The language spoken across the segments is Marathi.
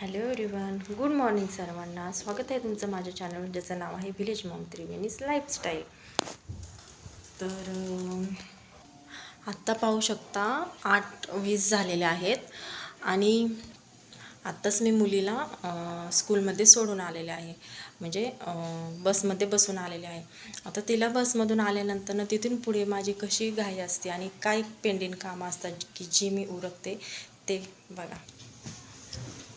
हॅलो एव्हरीवन गुड मॉर्निंग सर्वांना. स्वागत आहे तुमचं माझ्या चॅनलवर ज्याचं नाव आहे व्हिलेज मॉम त्रिवेणीज लाईफस्टाईल तर आत्ता पाहू शकता आठ वीस झालेले आहेत. आणि आत्ताच मी मुलीला स्कूलमध्ये सोडून आलेले आहे. म्हणजे बसमध्ये बसून आलेले आहे. आता तिला बसमधून आल्यानंतर ना तिथून पुढे माझी कशी घाई असते आणि काय पेंडिंग कामं असतात की जी मी उरकते ते बघा.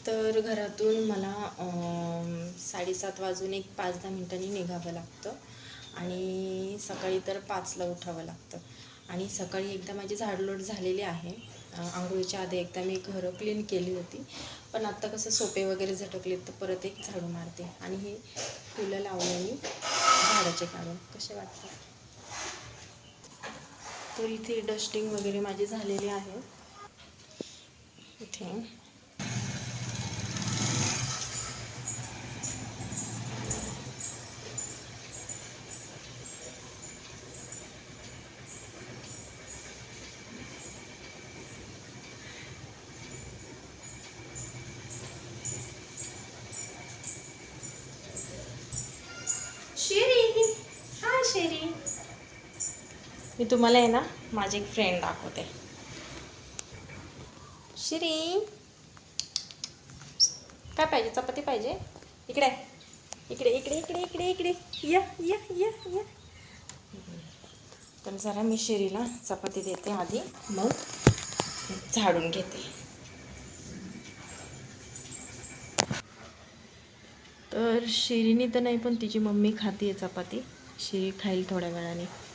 तर घरातून मला साडेसात वाजून एक पाच दहा मिनिटांनी निघावं लागतं. आणि सकाळी तर पाचला उठावं लागतं. आणि सकाळी एकदा माझी झाडलोट झालेली आहे. आंघोळीच्या आधी एकदा मी घरं क्लीन केली होती. पण आत्ता कसं सोपे वगैरे झटकले तर परत एक झाडू मारते. आणि हे फुलं लावले मी झाडाचे काढून. कसे वाटतात? तर इथे डस्टिंग वगैरे माझी झालेली आहे. इथे शेरी हा शेरी मी तुम्हाला आहे ना माझी एक फ्रेंड दाखवते. शिरी. काय पाहिजे? चपाती पाहिजे? इकडे. इकडे इकडे इकडे इकडे इकडे. या या या या. तर जरा मी शिरीला चपाती देते आधी. मग झाडून घेते. तर शिरीनी तर नाही पण तिची मम्मी खाते चपाती. शिरी खाईल थोड्या वेळाने.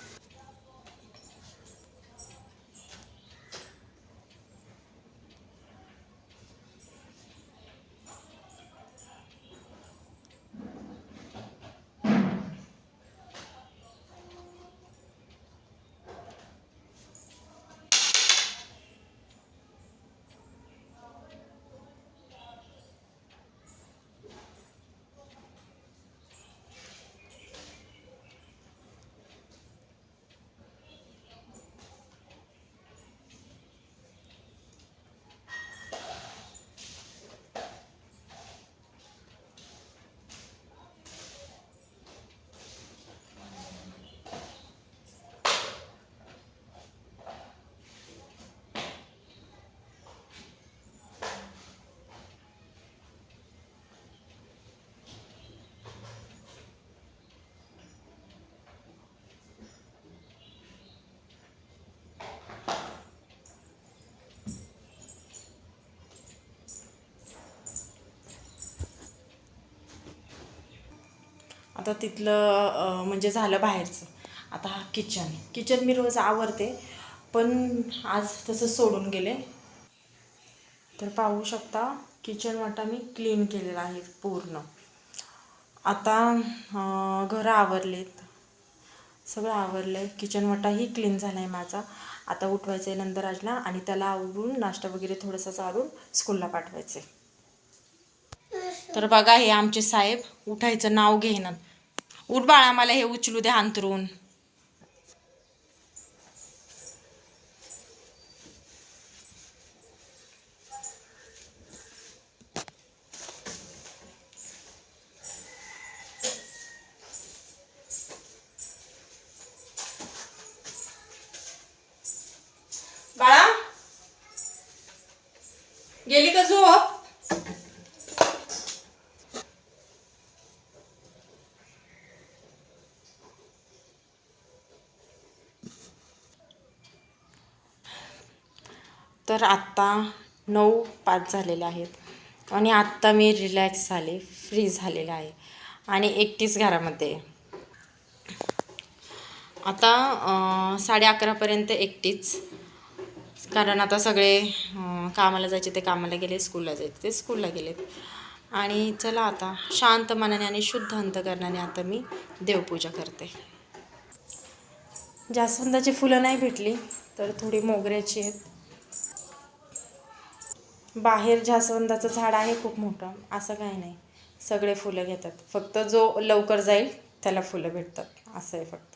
आता तिथलं म्हणजे झालं बाहेरचं. आता हा किचन किचन मी रोज आवरते पण आज तसं सोडून गेले. तर पाहू शकता किचन वाटा मी क्लीन केलेला आहे पूर्ण. आता घरं आवरलेत. सगळं आवरलं आहे किचन वाटाही क्लीन झाला आहे माझा. आता उठवायचं आहे नंदराजला आणि त्याला आवरून नाश्ता वगैरे थोडंसं चालून स्कूलला पाठवायचं आहे तर बघा हे आमचे साहेब उठायचं नाव घेणार उठ बाळा मला हे उचलू द्या अंतरून बाळा गेली का झोप? तर आत्ता नऊ पाच झालेले आहेत. आणि आत्ता मी रिलॅक्स झाले फ्री झालेले आहे. आणि एकटीच घरामध्ये आता साडे अकरापर्यंत एकटीच. कारण आता सगळे कामाला जायचे ते कामाला गेले स्कूलला जायचे ते स्कूलला गेलेत. आणि चला आता शांत मनाने आणि शुद्ध अंतकरणाने आता मी देवपूजा करते. जास्वंदाची फुलं नाही भेटली तर थोडी मोगऱ्याची आहेत. बाहेर जास्वंदाचं झाड आहे खूप मोठं असं काही नाही. सगळे फुलं घेतात. फक्त जो लवकर जाईल त्याला फुलं भेटतात. असं आहे फक्त.